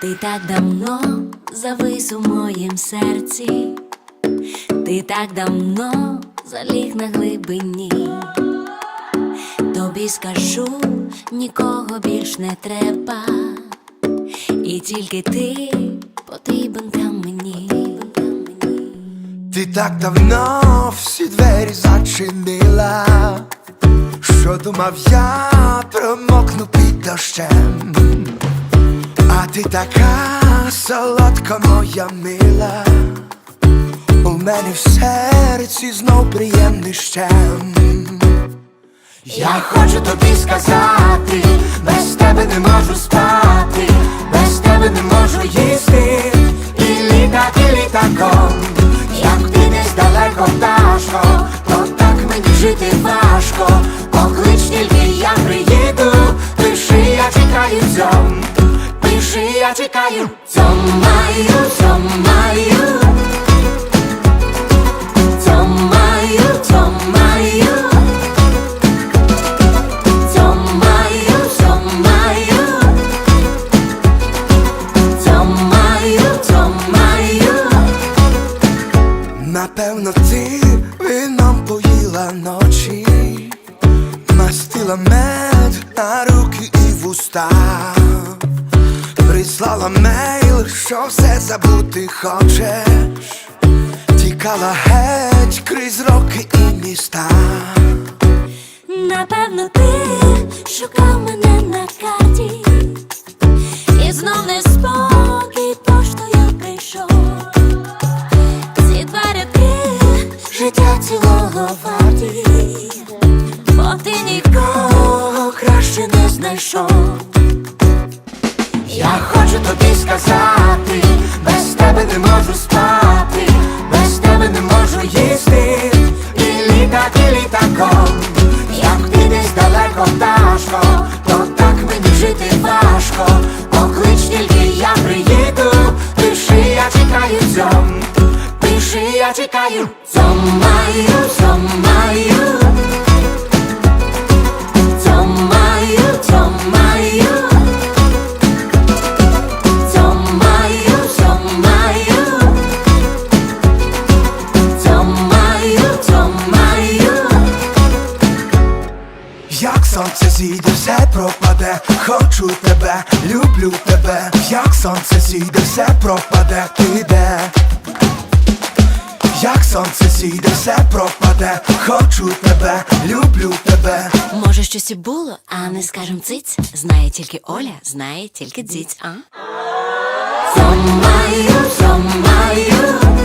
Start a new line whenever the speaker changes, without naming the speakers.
Ти так давно завис у моїм серці, ти так давно заліг на глибині. Тобі скажу, нікого більш не треба, і тільки ти потрібен там мені.
Ти так давно всі двері зачинила, що думав я промокну під дощем, ти така солодка моя мила, у мене в серці знов приємний щем. Я хочу тобі сказати, без тебе не можу спати, чекаю, цьомаю, цьомаю, цьомаю, цьомаю. Цьомаю, цьомаю. Цьомаю, цьомаю. Напевно, ти вином поїла ночі, мастила мед на руки і вуста, прислала мейл, що все забути хочеш, тікала геть крізь роки і міста.
Напевно, ти шукав мене на карті. І знов не спокій, поштою прийшов. Ці два рядки життя цілого варті. Бо ти нікого краще не знайшов
Я хочу тобі сказати, без тебе не можу спати, без тебе не можу їсти, і літати літаком, як ти десь далеко пташко, то так мені жити важко, поклич тільки я приїду, пиши, я чекаю цьом, пиши, я чекаю, цьомаю, цьомаю, сонце зійде, все пропаде, хочу тебе, люблю тебе, як сонце зійде, все пропаде, ти де? Як сонце зійде, все пропаде, хочу тебе, люблю тебе.
Може, щось і було, а не скажем циць Знає тільки Оля, знає тільки дзіць, а? Цьомаю, цьомаю